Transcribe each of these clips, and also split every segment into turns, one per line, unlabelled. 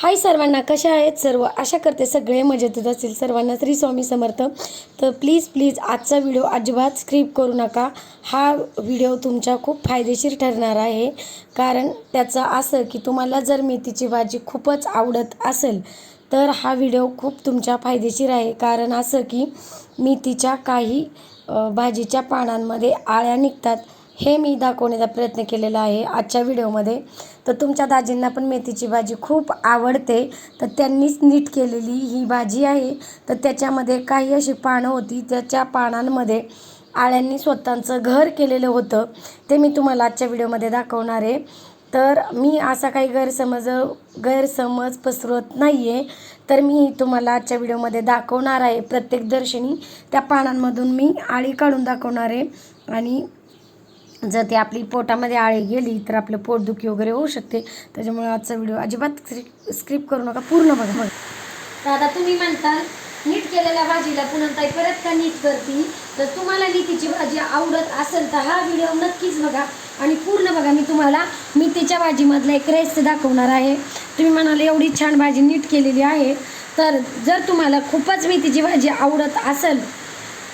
हाय सर्वांना कशा आहेत सर्व? आशा करते सगळे मजेतच असतील. सर्वांना श्री स्वामी समर्थ. तर प्लीज प्लीज आजचा व्हिडिओ अजिबात स्क्रिप करू नका. हा व्हिडिओ तुमच्या खूप फायदेशीर ठरणार आहे. कारण त्याचं असं की तुम्हाला जर मेथीची भाजी खूपच आवडत असेल तर हा व्हिडिओ खूप तुमच्या फायदेशीर आहे. कारण असं की मेथीच्या काही भाजीच्या पानांमध्ये आळ्या निघतात. हे मी दाखवण्याचा प्रयत्न केलेला आहे आजच्या व्हिडिओमध्ये. तर तुमच्या दाजींना पण मेथीची भाजी खूप आवडते. तर त्यांनीच नीट केलेली ही भाजी आहे. तर त्याच्यामध्ये काही अशी पानं होती त्याच्या पानांमध्ये आळ्यांनी स्वतःचं घर केलेलं होतं. ते मी तुम्हाला आजच्या व्हिडिओमध्ये दाखवणार आहे. तर मी असा काही गैरसमज गैरसमज पसरवत नाही आहे तर मी तुम्हाला आजच्या व्हिडिओमध्ये दाखवणार आहे प्रत्येक दर्शनी. त्या पानांमधून मी आळी काढून दाखवणार आहे. आणि जर ती आपली पोटामध्ये आळी गेली तर आपलं पोटदुखी वगैरे होऊ शकते. त्याच्यामुळे आजचा व्हिडिओ अजिबात स्क्रिप करू नका. पूर्ण बघा तर आता तुम्ही म्हणताल नीट केलेल्या भाजीला पुन्हा परत का नीट करती? तर तुम्हाला मेथीची भाजी आवडत असेल तर हा व्हिडिओ नक्कीच बघा. आणि पूर्ण बघा मी तुम्हाला मेथीच्या भाजीमधला एक रेसिपी दाखवणार आहे. तुम्ही म्हणाले एवढी छान भाजी नीट केलेली आहे. तर जर तुम्हाला खूपच मेथीची भाजी आवडत असेल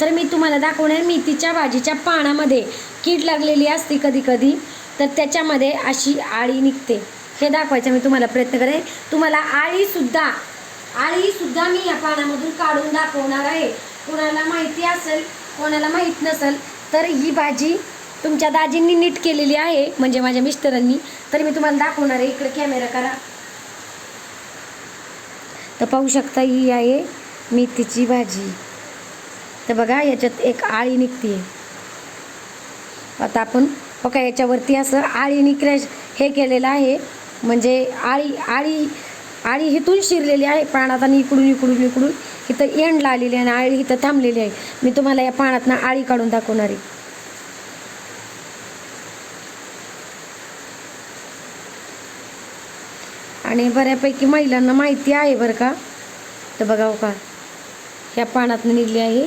तर मी तुम्हाला दाखवणार मेथीच्या भाजीच्या पानामध्ये. कीड लागलेली असते कधी कधी तर त्याच्यामध्ये अशी आळी निघते. हे दाखवायचं मी तुम्हाला प्रयत्न करेन. तुम्हाला आळीसुद्धा आळीसुद्धा मी या पानामधून काढून दाखवणार आहे. कोणाला माहिती असेल कोणाला माहीत नसेल तर ही भाजी तुमच्या दाजींनी नीट केलेली आहे म्हणजे माझ्या मिस्टरांनी. तर मी तुम्हाला दाखवणार आहे इकडे कॅमेरा करा. तर पाहू शकता ही आहे मेथीची भाजी. तर बघा याच्यात एक आळी निघते आता आपण बघा याच्यावरती असं आळीनी क्रॅश हे केलेलं आहे. म्हणजे आळी आळी आळी हिथून शिरलेली आहे पाण्यात आणि इकडून इकडून इकडून. इथं एंडला आलेली आहे आणि आळी इथं थांबलेली आहे. मी तुम्हाला या पाण्यातनं आळी काढून दाखवणार आहे. आणि बऱ्यापैकी महिलांना माहिती आहे बरं का. तर बघा हो का ह्या पाण्यातनं निघली आहे.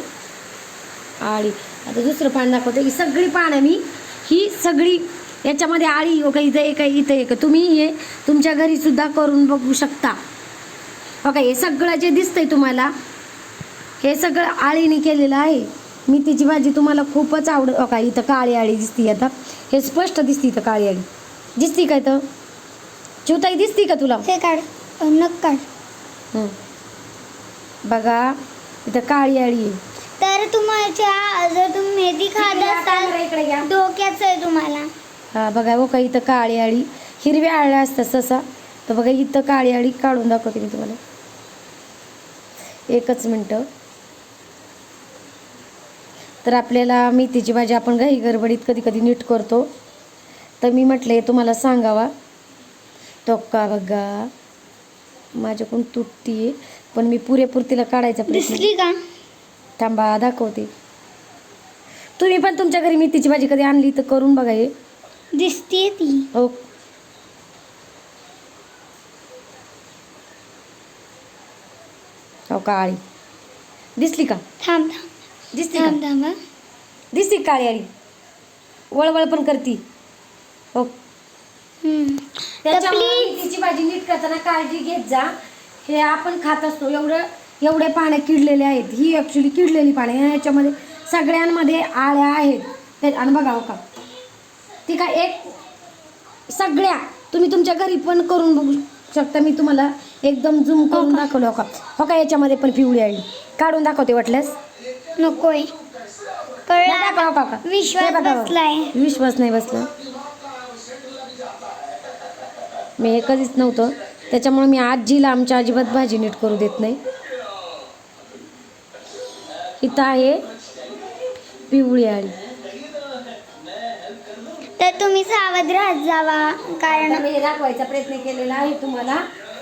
आळी. आता दुसरं पान दाखवते. ही सगळी पानं मी ही सगळी याच्यामध्ये आळी का इथं एक आहे इथं एक. तुम्ही हे तुमच्या घरी सुद्धा करून बघू शकता. हो का हे सगळं जे दिसतंय तुम्हाला हे सगळं आळीने केलेलं आहे. मेथीची भाजी तुम्हाला खूपच आवड का इथं काळी आळी दिसती आता. हे स्पष्ट दिसते इथं काळी आळी. दिसती का इथं? चिवताई दिसती का तुला?
हे काढ. नक काढ.
बघा इथं काळी आळी आहे.
तर तुमच्या जर तुम्ही मेथी खात असाल डोक्याचं आहे तुम्हाला.
हा बघा हो का इथं काळी आळी हिरव्या आळ्या असतात ससा. तर बघा इथं काळी आळी काढून दाखवते मी तुम्हाला. एकच मिनटं. तर आपल्याला मेथीची भाजी आपण घाई गडबडीत कधी कधी नीट करतो. तर मी म्हटले तुम्हाला सांगावा. तो का बघा. माझ्याकडून तुटती पण मी पुरेपूर तिला काढायचा प्रयत्न
दिसली का?
थांबा दाखवते. तुम्ही पण तुमच्या घरी मेथीची भाजी कधी आणली तर करून बघा हे.
दिसतीये ती.
हो. हो काळी. दिसली का?
थांब थांब.
दिसली
थांब
का?
थांब हं.
दिसली का काळी आळी वळवळ पण करती. हो.
हम्म.
त्याच्यामुळे मेथीची भाजी नीट करताना काळजी घेत जा. हे आपण खात असतो. एवढं एवढे पाने किडलेले आहेत. ही ॲक्च्युली किडलेली पाने. याच्यामध्ये सगळ्यांमध्ये आळ्या आहेत. ते आणि बघा हो का. ती काय एक सगळ्या तुम्ही तुमच्या घरी पण करून बघू शकता. मी तुम्हाला एकदम झूम करून दाखवलं हो का. हो का याच्यामध्ये पण पिवळी आळी काढून दाखवते वाटल्यास.
नकोय.
हो का, हो का.
विश्वास
हे हो. विश्वास नाही बसला. मी हे कधीच नव्हतं. त्याच्यामुळे मी आजीला आमच्या अजिबात भाजी नीट करू देत नाही. इथं आहे पिवळी आळी
तर तुम्ही सावध राहत जावा कारण
मी हे दाखवायचा प्रयत्न केलेला आहे तुम्हाला.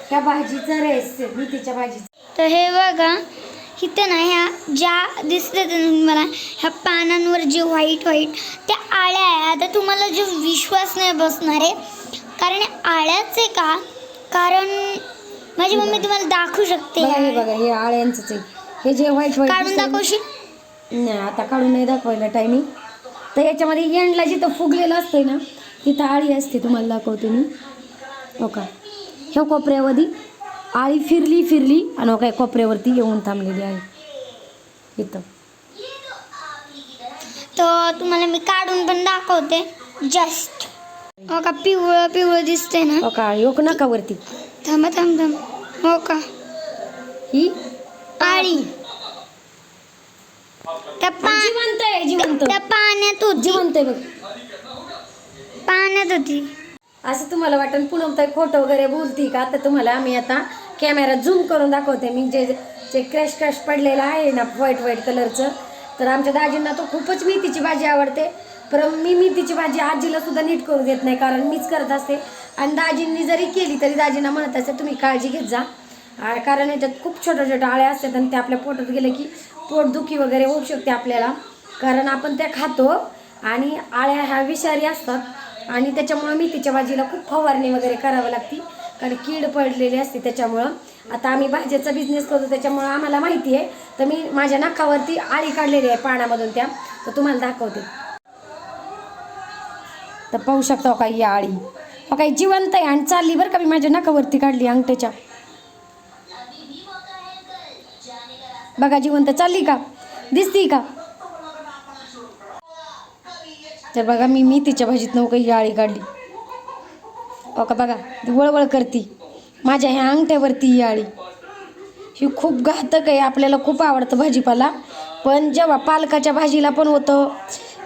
त्या भाजीचं रहस्य मेथीच्या भाजीचं
तर हे बघा इथं ना ह्या ज्या दिसतात तुम्हाला ह्या पानांवर जे व्हाईट व्हाईट त्या आळ्या आहे आता तुम्हाला जो विश्वास नाही बसणार आहे कारण आळ्याच आहे का? कारण माझी मम्मी तुम्हाला दाखवू शकते.
हे बघा हे आळ्यांचंच आहे. हे जे व्हाईट व्हाईट
काढून दाखवशील?
नाही आता काढून नाही दाखवायला टायमिंग तर याच्यामध्ये एंडला जिथं फुगलेलं असतंय ना तिथं आळी असते तुम्हाला दाखवते मी. हो का? ह्या कोपऱ्यामध्ये आळी फिरली फिरली आणि हो काय कोपऱ्यावरती येऊन थांबलेली आहे. इथं.
तर तुम्हाला मी काढून पण दाखवते जस्ट हो का पिवळं पिवळं दिसते ना?
हो का योग नकावरती
थांबा थांब थांब. हो का?
ही
आळी त्या पा
जिवंत आहे जिवंत.
त्या पाण्यात होती.
जिवंत आहे बघ.
पाण्यात होती.
असं तुम्हाला वाटेल पुन्हा ताई खोटं वगैरे बोलती का? तर तुम्हाला मी आता कॅमेरा झूम करून दाखवते. मी जे जे क्रॅश क्रॅश पडलेलं आहे ना व्हाईट व्हाईट कलरचं तर आमच्या दाजींना तो खूपच मेथीची भाजी आवडते. पण मी मेथीची भाजी आजीला सुद्धा नीट करू देत नाही कारण मीच करत असते. आणि दाजींनी जरी केली तरी दाजींना म्हणत असते तुम्ही काळजी घेत जा. कारण याच्यात खूप छोट्या छोट्या आळ्या असतात आणि ते आपल्या पोटात गेलं की पोटदुखी वगैरे होऊ शकते आपल्याला. कारण आपण त्या खातो आणि आळ्या ह्या विषारी असतात. आणि त्याच्यामुळं मेथीच्या भाजीला खूप फवारणी वगैरे करावं लागते. कारण कीड पडलेली असते त्याच्यामुळं. आता आम्ही भाज्याचा बिझनेस करतो त्याच्यामुळं आम्हाला माहिती आहे. तर मी माझ्या नाकावरती आळी काढलेली आहे पाण्यामधून त्या. तर तुम्हाला दाखवते. तर पाहू शकता हो का ही आळी. हो काही जिवंत आहे आणि चालली बरं का मी माझ्या नाकावरती काढली अंगठ्याच्या. बघा जिवंत चालली का? दिसती का? तर बघा मी मेथीच्या भाजीत नऊ काही आळी काढली. हो का बघा ती वळवळ करती. माझ्या ह्या अंगठ्यावरती ही आळी. ही खूप घातक आहे आपल्याला खूप आवडतं भाजीपाला. पण जेव्हा पालकाच्या भाजीला पण होतं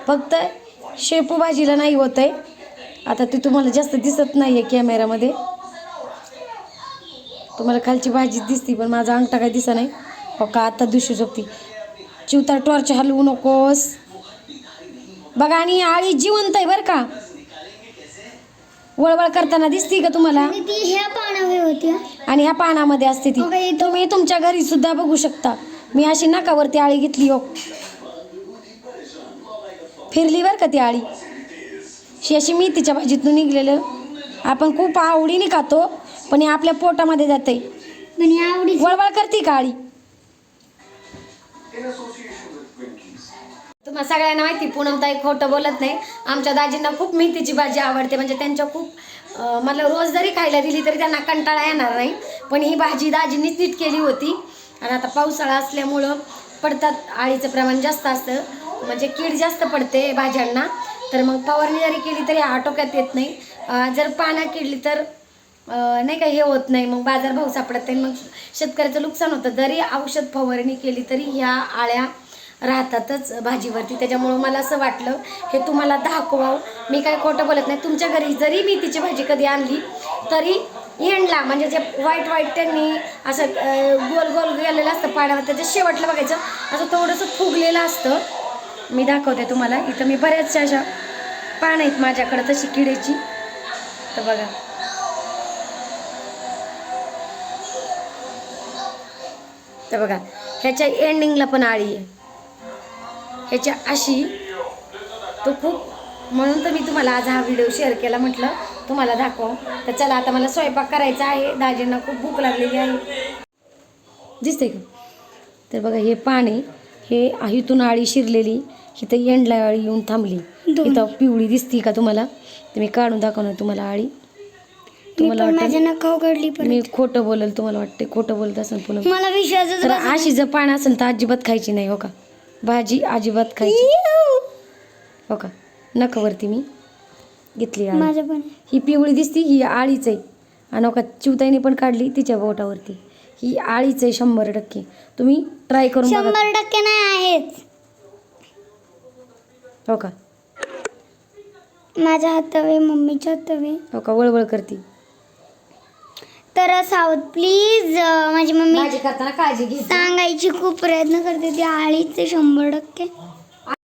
फक्त शेपू भाजीला नाही होत आहे. आता ती तुम्हाला जास्त दिसत नाही आहे कॅमेऱ्यामध्ये तुम्हाला खालची भाजी दिसती पण माझा अंगठा काय दिसा नाही. हो का? आता दिसू शकते चिवता टॉर्च हलवू नकोस. बघा आणि ही आळी जिवंत आहे बरं का? वळवळ करताना दिसती का तुम्हाला?
आणि ह्या हा.
पानामध्ये असते ती.
हो?
तुम्ही तुमच्या घरी सुद्धा बघू शकता. मी अशी नाकावरती आळी घेतली हो. फिरली बरं का ती आळी? शी अशी मेथीच्या भाजीतून निघलेलं. आपण खूप आवडीने खातो पण हे आपल्या पोटामध्ये जाते
ही
वळवळ करते का आळी? तुम्हाला सगळ्यांना माहिती पूनमताई खोटं बोलत नाही. आमच्या दाजींना खूप मेथीची भाजी आवडते म्हणजे त्यांच्या खूप मला रोज जरी खायला दिली तरी त्यांना कंटाळा येणार नाही. पण ही भाजी दाजींनीच नीट केली होती. आणि आता पावसाळा असल्यामुळं पडतात आळीचं प्रमाण जास्त असतं. म्हणजे कीड जास्त पडते भाज्यांना. तर मग फवारणी जरी केली तरी आटोक्यात येत नाही. जर पानं किडली तर नाही का हे होत नाही. मग बाजारभाव सापडत नाही. मग शेतकऱ्याचं नुकसान होतं. जरी औषध फवारणी केली तरी ह्या आळ्या राहतातच भाजीवरती. त्याच्यामुळं मला असं वाटलं हे तुम्हाला दाखवावं. मी काय खोटं बोलत नाही. तुमच्या घरी जरी मी तिची भाजी कधी आणली तरी एंडला म्हणजे जे वाईट वाईट त्यांनी असं गोल गोल गेलेलं असतं पाण्यावर. त्याच्या शेवटला बघायचं असं थोडंसं फुगलेलं असतं. मी दाखवते तुम्हाला. इथं मी बऱ्याचशा अशा पानं आहेत माझ्याकडं तशी किडेची तर बघा. तर बघा ह्याच्या एंडिंगला पण आळी आहे. ह्याच्या अशी तो खूप म्हणून तर मी तुम्हाला आज हा व्हिडिओ शेअर केला म्हटलं तुम्हाला दाखव. तर चला आता मला स्वयंपाक करायचा आहे. दाजींना खूप भूक लागलेली आहे. दिसते का? तर बघा हे पाणी हे इथून आळी शिरलेली इथं एंडला आळी येऊन थांबली. इथं पिवळी दिसती का तुम्हाला? तर मी काढून दाखवणार तुम्हाला आळी. तुम्हाला
पण माझ्या काढली पण
मी खोटं बोलेल तुम्हाला वाटते खोटं बोलत असेल पुन्हा.
मला विश्वासच
तर
बसत
अशी जर पान असेल तर अजिबात खायची नाही हो का? भाजी अजिबात खायची
नाही.
हो का? नखावरती मी घेतली आळी.
माझं पण.
ही पिवळी दिसती ही आळीच आहे. आणि हो का चिवताईने पण काढली तिच्या बोटावरती. ही आळीच आहे शंभर टक्के. तुम्ही ट्राय करून बघा.
शंभर टक्के नाही आहेच.
हो का?
माझ्या हातावे मम्मीच्या हातावे
हो का वळवळ करती.
तर साऊथ प्लीज माझी मम्मी
भाजी करताना काळजी घे.
सांगायची खूप प्रयत्न करते. ती आळीच शंभर टक्के.